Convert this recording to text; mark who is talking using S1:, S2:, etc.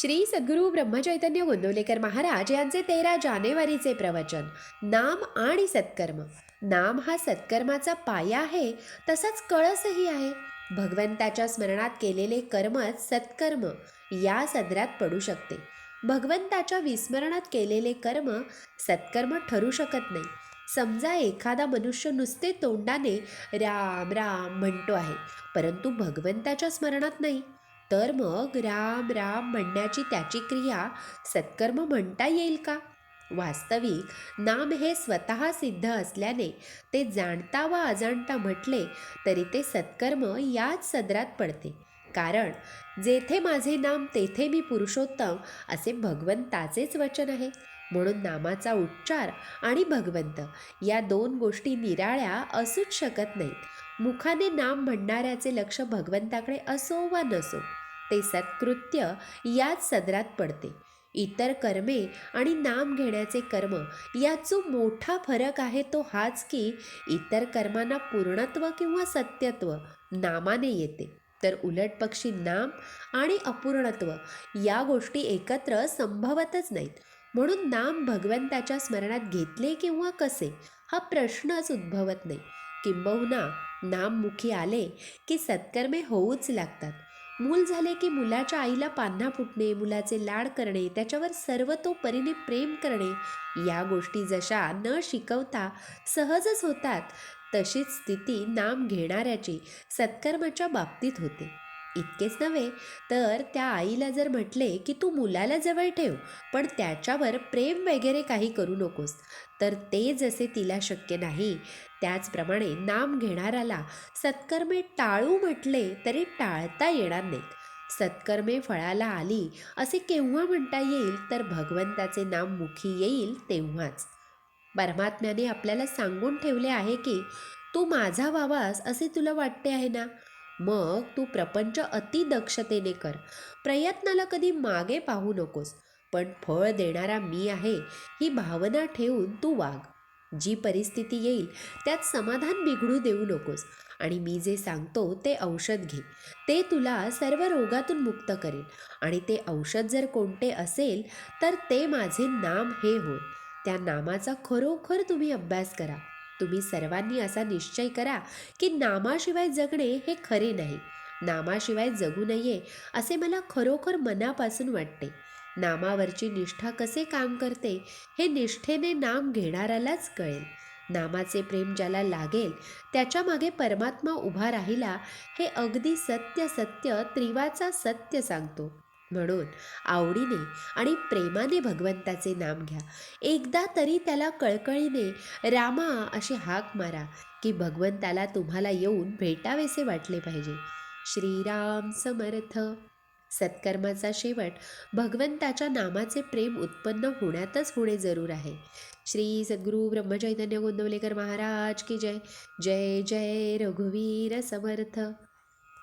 S1: श्री सद्गुरू ब्रह्मचैतन्य गोंदवलेकर महाराज यांचे तेरा जानेवारीचे प्रवचन. नाम आणि सत्कर्म. नाम हा सत्कर्माचा पाया आहे तसाच कळसही आहे. भगवंताच्या स्मरणात केलेले कर्मच सत्कर्म. या सदरात पडू शकते. भगवंताच्या विस्मरणात केलेले कर्म सत्कर्म ठरू शकत नाही. समजा एखादा मनुष्य नुसते तोंडाने राम राम म्हणतो आहे परंतु भगवंताच्या स्मरणात नाही. तर मग राम राम म्हणण्याची त्याची क्रिया सत्कर्म म्हणता येईल का? वास्तविक नाम हे स्वतः सिद्ध असल्याने ते जाणता वा अजाणता म्हटले तरी ते सत्कर्म याच सदरात पडते. कारण जेथे माझे नाम तेथे मी पुरुषोत्तम असे भगवंताचेच वचन आहे. म्हणून नामाचा उच्चार आणि भगवंत या दोन गोष्टी निराळ्या असूच शकत नाहीत. मुखाने नाम म्हणणाऱ्याचे लक्ष भगवंताकडे असो वा नसो. ते सत्कृत्य याच सदरात पडते. इतर कर्मे आणि नाम घेण्याचे कर्म यात जो मोठा फरक आहे तो हाच की इतर कर्मांना पूर्णत्व किंवा सत्यत्व नामाने येते. तर उलट पक्षी नाम आणि अपूर्णत्व या गोष्टी एकत्र संभवतच नाहीत. म्हणून नाम भगवंताच्या स्मरणात घेतले किंवा कसे? हा प्रश्नच उद्भवत नाही. किंबहुना नाममुखी आले की सत्कर्मे होऊच लागतात. मूल झाले की मुलाच्या आईला पान्हा फुटणे मुलाचे लाड करणे त्याच्यावर सर्वतोपरीने प्रेम करणे या गोष्टी जशा न शिकवता सहजच होतात तशीच स्थिती नाम घेणाऱ्याची सत्कर्माच्या बाबतीत होते. इतकेच नव्हे तर त्या आईला जर म्हटले की तू मुलाला जवळ ठेव पण त्याच्यावर प्रेम वगैरे काही करू नकोस तर ते जसे तिला शक्य नाही. त्याचप्रमाणे नाम घेणाऱ्याला सत्कर्मे टाळू म्हटले तरी टाळता येणार नाहीत. सत्कर्मे फळाला आली असे केव्हा म्हणता येईल? तर भगवंताचे नाम मुखी येईल तेव्हाच. परमात्म्याने आपल्याला सांगून ठेवले आहे की तू माझा व्हावास असे तुला वाटते आहे ना? मग तू प्रपंच अति दक्षतेने कर. प्रयत्नाला कधी मागे पाहू नकोस पण फळ देणारा मी आहे ही भावना ठेवून तू वाग. जी परिस्थिती येईल त्यात समाधान बिघडू देऊ नकोस आणि मी जे सांगतो ते औषध घे. ते तुला सर्व रोगातून मुक्त करेल आणि ते औषध जर कोणते असेल तर ते माझे नाम हे होय. त्या नामाचा खरोखर तुम्ही अभ्यास करा. तुम्ही सर्वांनी असा निश्चय करा की नामाशिवाय जगणे हे खरे नाही. नामाशिवाय जगू नये असे मला खरोखर मनापासून वाटते. नामावरची निष्ठा कसे काम करते हे निष्ठेने नाम घेणाऱ्यालाच कळेल. नामाचे प्रेम ज्याला लागेल त्याच्यामागे परमात्मा उभा राहिला हे अगदी सत्य सत्य त्रिवाचा सत्य सांगतो. म्हणून आवडीने आणि प्रेमाने भगवंताचे नाम घ्या. एकदा तरी त्याला कळकळीने रामा अशी हाक मारा की भगवंताला तुम्हाला येऊन भेटावेसे वाटले पाहिजे. श्रीराम समर्थ. सत्कर्माचा शेवट भगवंताच्या नामाचे प्रेम उत्पन्न होण्यातच होणे जरूर आहे. श्री सद्गुरू ब्रह्मचैतन्य गोंदवलेकर महाराज की जय. जय जय रघुवीर समर्थ.